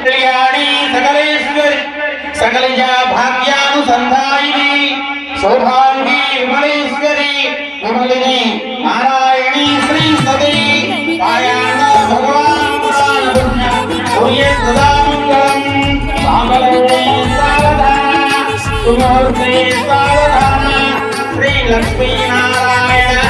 इंद्रियाणी सकलेश्वरी। सकलया भाग्यानुसंधायिनी शोभांगी विमलेश्वरी, विमलिनी नारायणी श्री सती। पायाण भगवान सूर्य सदा मंगलम श्री लक्ष्मी नारायण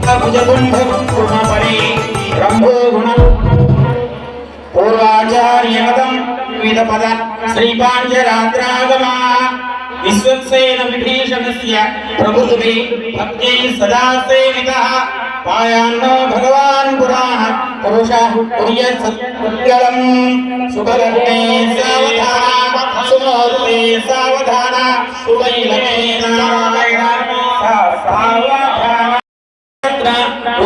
भुजगुण्ठम् कुर्मपरे ब्रह्मो गुणम् पूर्वाचार्यपदम् विविधपद श्रीपाञ्चरात्रागमा। विश्वक्सेन विभीषणस्य प्रभुतुभि भक्त्यै सदा सेवितः। पायान्नो भगवान् पुराः पुरुषः कुर्यत्सत्कुलम् सुखलग्ने सावधान सुमोर्ते सावधान सुवैलमेन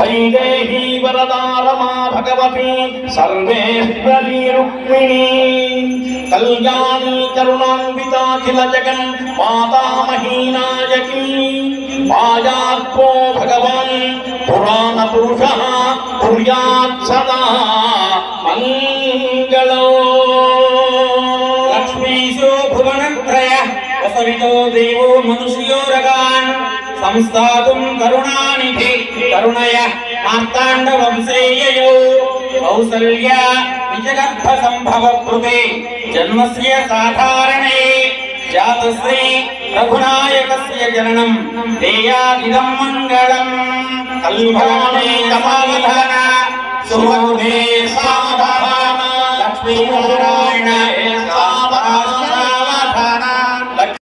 తైదేహీ వరదారమా భగవతి సర్వేశ్వరీ రుక్మిణీ కళ్యాణి కరుణాన్వితాఖిల జగన్ మాతామహీనాయకీ. పాయాత్మో భగవాన్ పురాణ పురుష కుర్యాత్ సదా మంగళో. లక్ష్మీశో భువనత్రయ వసవితో దేవో మనుష్యోరగాన్. సంస్థాతుం కరుణానిధి. కరుణయ మార్తాండ వంశేయయో. కౌసల్య విజగర్భ సంభవ కృతే. జన్మస్య సాధారణే. జాతశ్రీ రఘునాయకస్య జననం. దేయాదిదం మంగళం. కల్పనే సమాధాన సుమధే సావధాన లక్ష్మీ